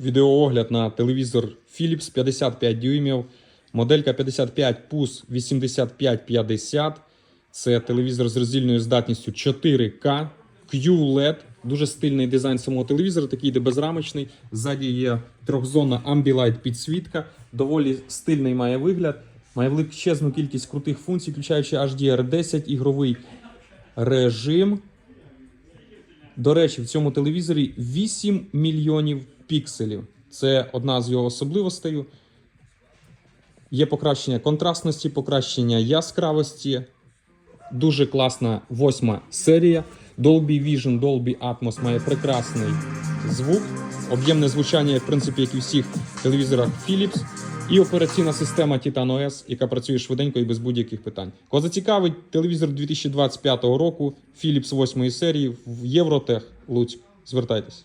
Відеоогляд на телевізор Philips 55 дюймів, моделька 55 PUS 8550. Це телевізор з роздільною здатністю 4К, QLED. Дуже стильний дизайн самого телевізора, такий йде безрамочний. Ззаді є трьохзонна Ambilight підсвітка. Доволі стильний має вигляд. Має величезну кількість крутих функцій, включаючи HDR10, ігровий режим. До речі, в цьому телевізорі 8 мільйонів пікселів. Це одна з його особливостей. Є покращення контрастності, покращення яскравості. Дуже класна восьма серія. Dolby Vision, Dolby Atmos має прекрасний звук, об'ємне звучання, в принципі, як і всіх телевізорах Philips. І операційна система Titan OS, яка працює швиденько і без будь-яких питань. Кого зацікавить телевізор 2025 року Philips 8 серії в Євротех Луцьк. Звертайтесь.